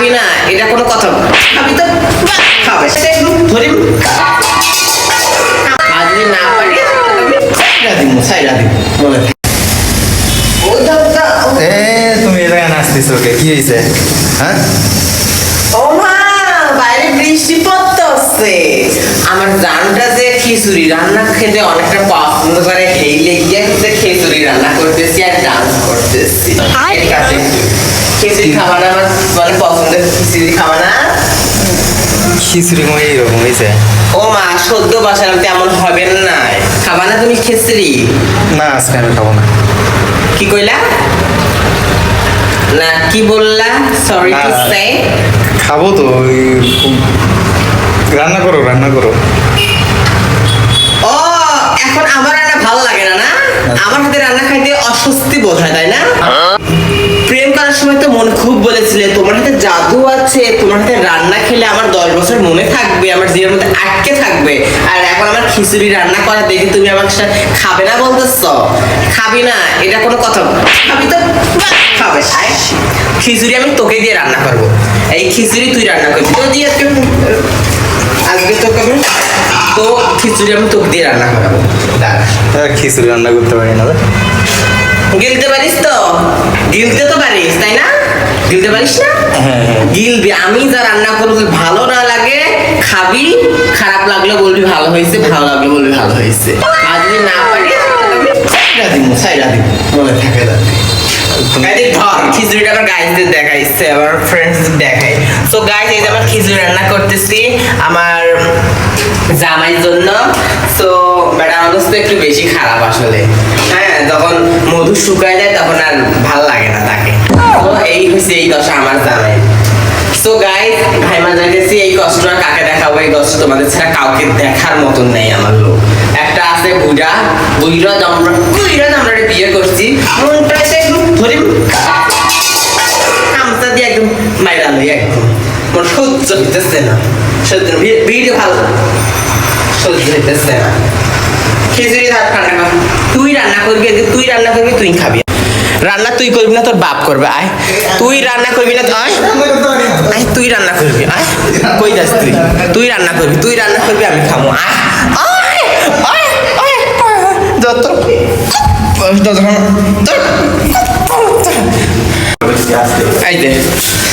খাবি না এটা কোনো কথা না। খাবি তো খাবে। সেটা ধরি যদি না পারি আমি সাইরা দিব দিব এ তুমি কি? হয়েছে হ্যাঁ? ও মা বাইরে বৃষ্টি পড়তেছে। আমার জানটা যে খিচুড়ি রান্না খেতে অনেকটা পছন্দ করে এই লেগে খিচুড়ি রান্না করতেছি আর ডান্স করতেছি। ঠিক আছে খিচুড়ি খাওয়া না আমার মানে পছন্দের খিচুড়ি খাওয়া না খিচুড়ি এইরকম হয়েছে। ও মা সদ্য বাসার তেমন হবে না। খাবা না তুমি খিচুড়ি? না আজকে আমি খাব না। কি কইলা? না কি বললা? সরি টু সে খাব তো রান্না করো রান্না করো। ও এখন আমার রান্না ভালো লাগে না না? আমার হাতে রান্না খাইতে অস্বস্তি বোধ হয় তাই না প্রেম করার সময় তো মন খুব বলেছিলে তোমার হাতে জাদু আছে তোমার হাতে রান্না খেলে আমার দশ বছর মনে থাকবে আমার জীবনের মধ্যে আটকে থাকবে। আর এখন আমার খিচুড়ি রান্না করা দেখে তুমি আমার সাথে খাবে না বলতেছ? খাবি না এটা কোনো কথা না। খাবি তো খাবে। খিচুড়ি আমি তোকে দিয়ে রান্না করব। এই খিচুড়ি তুই রান্না করবি। তো দিয়ে আজকে আজকে তোকে আমি তো খিচুড়ি আমি তোকে দিয়ে রান্না করাবো। হ্যাঁ, খিচুড়ি রান্না করতে পারি না। গিলতে পারিস তো? গিলতে তো গিলতে পারিস না? হ্যাঁ, হ্যাঁ। গিলবি আমি যা রান্না করব ভালো না লাগে খাবি। খারাপ লাগলে বলবি ভালো হয়েছে ভালো লাগলে বলবি ভালো হয়েছে। আর যদি না পারি দিব দিব। মনে থাকে যাতে গাইতে ধর খিচুড়িটা আমার গাইজদের দেখাইছে আমার ফ্রেন্ডস দেখাই। তো গাইজ এই যে আমার খিচুড়ি রান্না করতেছি আমার জামাইয়ের জন্য। মানুষ তো একটু বেশি খারাপ আসলে। হ্যাঁ যখন মধু শুকায় এই এই দশা আমার জামাই সো গাইজ ভাইমা জানিয়েছি এই কষ্ট আর কাকে দেখাবো? এই কষ্ট তোমাদের ছাড়া কাউকে দেখার মতন নেই আমার লোক। একটা আছে বুড়া বুড়া দমরা বুড়া দমরারে বিয়ে করছি মনটা এসে একটু ধরি কামতা দিয়ে একদম মাইরা লই একদম। মোর সহ্য হইতেছে না। সহ্য ভিডিও ভালো সহ্য হইতেছে না। খিচুড়ি ভাত রান্না তুই রান্না করবি, তুই রান্না করবি, তুই খাবি। রান্না তুই করবি না, তোর বাপ করবে, আয়। তুই রান্না করবি না, আয়। আয়, তুই রান্না করবি, আয়। কই যাস তুই? তুই রান্না করবি, তুই রান্না করবি, আমি খাব যত।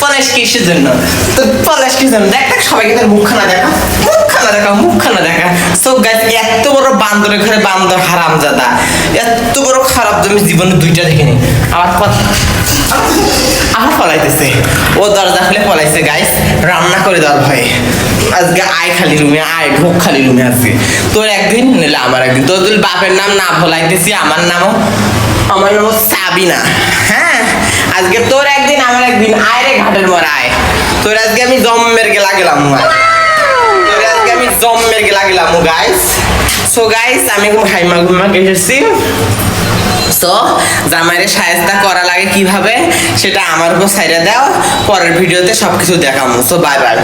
পলাশ কিসের জন্য? তো পলাশ কিসের জন্য? দেখ সবাইকে তার মুখখানা দেখা বান্দরের ঘরে বান্দর হারাম জাদা। এত বড় খারাপ জমি জীবনে দুইটা দেখিনি। আমার আমার পলাইতেছে। ও দরজা খুলে পলাইছে গাইস রান্না করে দেওয়ার ভয়ে আজকে আয় খালি রুমে, আয়, ঢোক খালি রুমে আজকে। তোর একদিন নিলে আমার একদিন। তোর বাপের নাম না ভোলাইতেছি, আমার নামও আমার নামও সাবিনা। হ্যাঁ? আজকে তোর একদিন, আমার একদিন। আয় রে ঘাটের মর আয় তোর আজকে আমি জম্মের গেলা গেলাম জম্মের গেলা গেলাম গাইস সো গাইস আমি হাইমা ঘুমা গেছি তো জামাইরে সায়স্তা করা লাগে কীভাবে, সেটা আমার উপর সাইডে দাও। পরের ভিডিওতে সবকিছু দেখাবো সো বাই বাই